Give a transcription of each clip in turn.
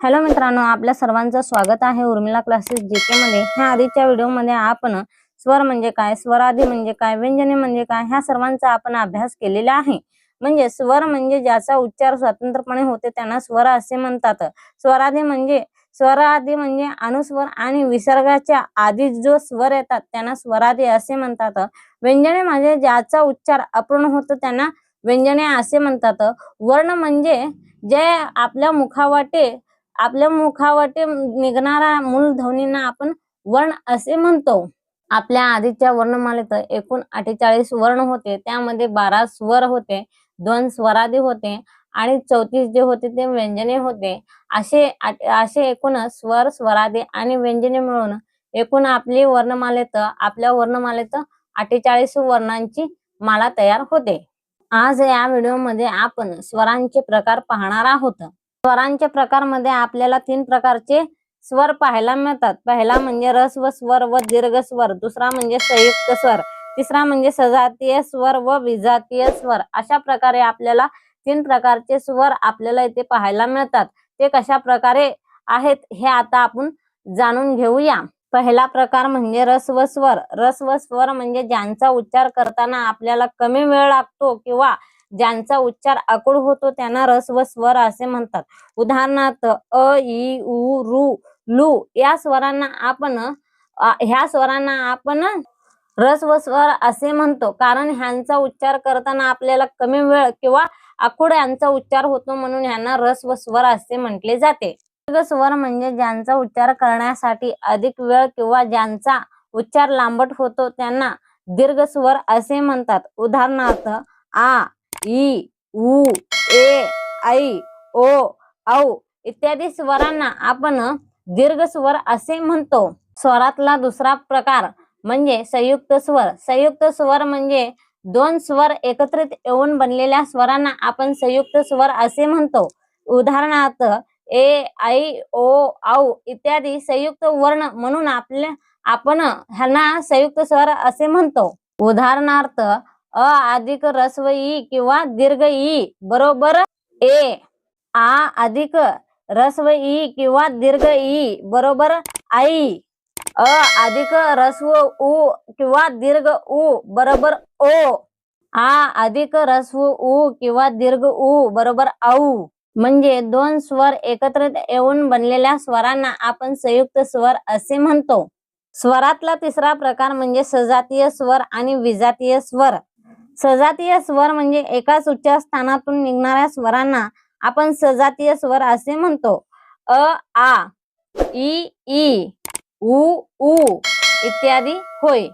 Hello मित्रांनो आपल्या सर्वांचं स्वागत आहे उर्मिला क्लासेस जीके मध्ये. ह्या आधीच्या व्हिडिओमध्ये आपण स्वर म्हणजे काय स्वरादी म्हणजे काय व्यंजने म्हणजे काय ह्या सर्वांचा आपण अभ्यास केलेला आहे. म्हणजे स्वर म्हणजे ज्याचा उच्चार स्वतंत्रपणे होते त्यांना स्वर असे म्हणतात. स्वरादी म्हणजे स्वरादी म्हणजे अनुस्वर आणि विसर्गाच्या आधी जो स्वर येतात त्यांना स्वरादी असे म्हणतात. व्यंजने म्हणजे ज्याचा उच्चार अपूर्ण होतो त्यांना व्यंजने असे म्हणतात. वर्ण म्हणजे जे आपल्या मुखावाटे आपल्या मुखावटे निघणाऱ्या मूल ध्वनींना आपण वर्ण असे म्हणतो. आपल्या आधीच्या वर्णमालेत एकूण अठ्ठेचाळीस वर्ण होते. त्यामध्ये बारा स्वर होते दोन स्वरादी होते आणि चौतीस जे होते ते व्यंजने होते. असे असे एकूण स्वर स्वरादी आणि व्यंजने मिळून एकूण आपली वर्णमालेत आपल्या वर्णमालेत अठ्ठेचाळीस वर्णांची माला तयार होते. आज या व्हिडिओमध्ये आपण स्वरांचे प्रकार पाहणार आहोत. स्वरांच्या प्रकारमध्ये आपल्याला तीन प्रकारचे स्वर पाहायला मिळतात. पहिला म्हणजे रस व स्वर व दीर्घ स्वर. दुसरा म्हणजे संयुक्त स्वर. तिसरा म्हणजे सजातीय स्वर व विजातीय स्वर. अशा प्रकारे आपल्याला तीन प्रकारचे स्वर आपल्याला इथे पाहायला मिळतात. ते कशा प्रकारे आहेत हे आता आपण जाणून घेऊया. पहिला प्रकार म्हणजे रस व स्वर. रस व स्वर म्हणजे ज्यांचा उच्चार करताना आपल्याला कमी वेळ लागतो किंवा ज्यांचा उच्चार आकुळ होतो त्यांना रस व स्वर असे म्हणतात. उदाहरणार्थ अ इ उ रु लू या स्वरांना आपण ह्या स्वरांना आपण रस व स्वर असे म्हणतो. कारण ह्यांचा उच्चार करताना आपल्याला कमी वेळ किंवा आकुड यांचा उच्चार होतो म्हणून ह्यांना रस व स्वर असे म्हटले जाते. दीर्घ स्वर म्हणजे ज्यांचा उच्चार करण्यासाठी अधिक वेळ किंवा ज्यांचा उच्चार लांबट होतो त्यांना दीर्घ स्वर असे म्हणतात. उदाहरणार्थ आ इ उ ए ऐ ओ औ इत्यादी स्वरांना आपण दीर्घ स्वर असे म्हणतो. स्वरातला दुसरा प्रकार म्हणजे संयुक्त स्वर. संयुक्त स्वर म्हणजे दोन स्वर एकत्रित येऊन बनलेल्या स्वरांना आपण संयुक्त स्वर असे म्हणतो. उदाहरणार्थ ए ऐ ओ औ इत्यादी संयुक्त वर्ण म्हणून आपल्या आपण ह्यांना संयुक्त स्वर असे म्हणतो. उदाहरणार्थ अ अधिक रस्व ई किंवा दीर्घ ई बरोबर? ए आ अधिक रस्व ई किंवा दीर्घ ई बरोबर? आई अ अधिक रस्व उ किंवा दीर्घ उ बरोबर? ओ आ अधिक रस्व उ किंवा दीर्घ उ बरोबर? औ म्हणजे दोन स्वर एकत्रित येऊन बनलेल्या स्वरांना आपण संयुक्त स्वर असे म्हणतो. स्वरातला तिसरा प्रकार म्हणजे सजातीय स्वर आणि विजातीय स्वर. सजातीय स्वर म्हणजे एकाच उच्चार स्थानातून निघणाऱ्या स्वरांना आपण सजातीय स्वर असे म्हणतो. अ आ इ ई उ उ इत्यादी होय.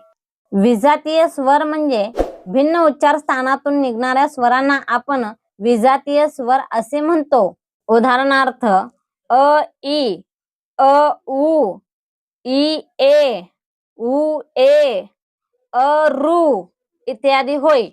विजातीय स्वर म्हणजे भिन्न उच्चार स्थानातून निघणाऱ्या स्वरांना आपण विजातीय स्वर असे म्हणतो. उदाहरणार्थ अ ई अ उ ई ए उ ए अ रु इत्यादी होय.